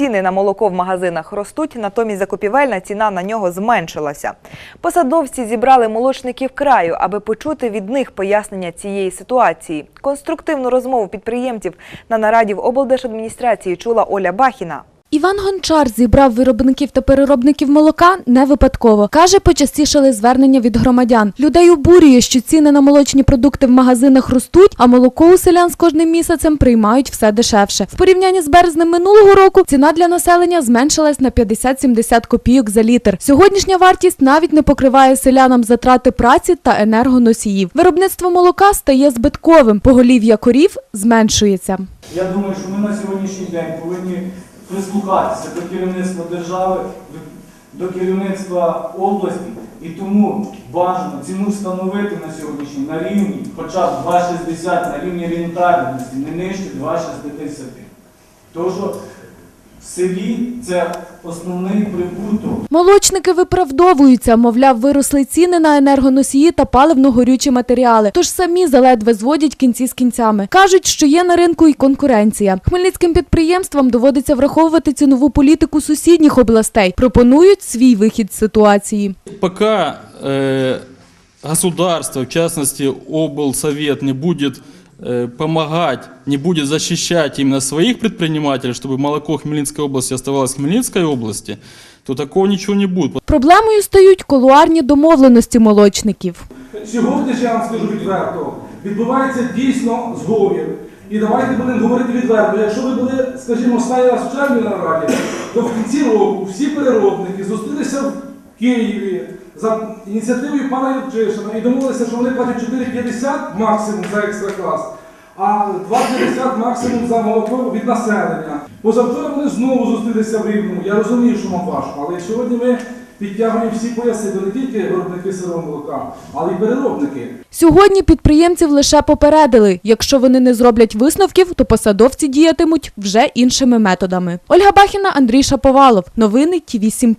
ціни на молоко в магазинах ростуть, натомість закупівельна ціна на нього зменшилася. Посадовці зібрали молочників краю, аби почути від них пояснення цієї ситуації. Конструктивну розмову підприємців на нараді в облдержадміністрації чула Оля Бахіна. Іван Гончар зібрав виробників та переробників молока не випадково. Каже, почастішали звернення від громадян. Людей обурює, що ціни на молочні продукти в магазинах ростуть, а молоко у селян з кожним місяцем приймають все дешевше. В порівнянні з березнем минулого року ціна для населення зменшилась на 50-70 копійок за літр. Сьогоднішня вартість навіть не покриває селянам затрати праці та енергоносіїв. Виробництво молока стає збитковим, поголів'я корів зменшується. Я думаю, що ми на сьогоднішній день повинні прислухатися до керівництва держави, до керівництва області, і тому бажано ціну встановити на сьогоднішній на рівні, хоча б 2,60 на рівні рентабельності, не нижче 2,60. Тому що в селі це основний прибуток. Молочники виправдовуються, мовляв, виросли ціни на енергоносії та паливно-горючі матеріали, тож самі заледве зводять кінці з кінцями. Кажуть, що є на ринку і конкуренція. Хмельницьким підприємствам доводиться враховувати цінову політику сусідніх областей. Пропонують свій вихід з ситуації. Пока э, государство, в частности облсовет, не будет э, помогать, не будет защищать именно своих предпринимателей, чтобы молоко Хмельницкой области оставалось в Хмельницкой области, то такого ничего не будет. Проблемою стають колуарні домовленості молочників. Сьогодні ж я вам скажу відверто, відбувається дійсно зговір. І давайте будемо говорити відверто. Якщо ви були, скажімо, останній раз в червні на раді, то в кінці року всі переробники зустрілися Києві за ініціативою пана Юрчишина і домовилися, що вони платять 4,50 максимум за екстра клас, а 2,50 максимум за молоко від населення. Позавчора вони знову зустрілися в Рівному. Я розумію, що вам важко, але сьогодні ми підтягуємо всі пояси не тільки виробники сирого молока, але й переробники. Сьогодні підприємців лише попередили. Якщо вони не зроблять висновків, то посадовці діятимуть вже іншими методами. Ольга Бахіна, Андрій Шаповалов. Новини Ті 7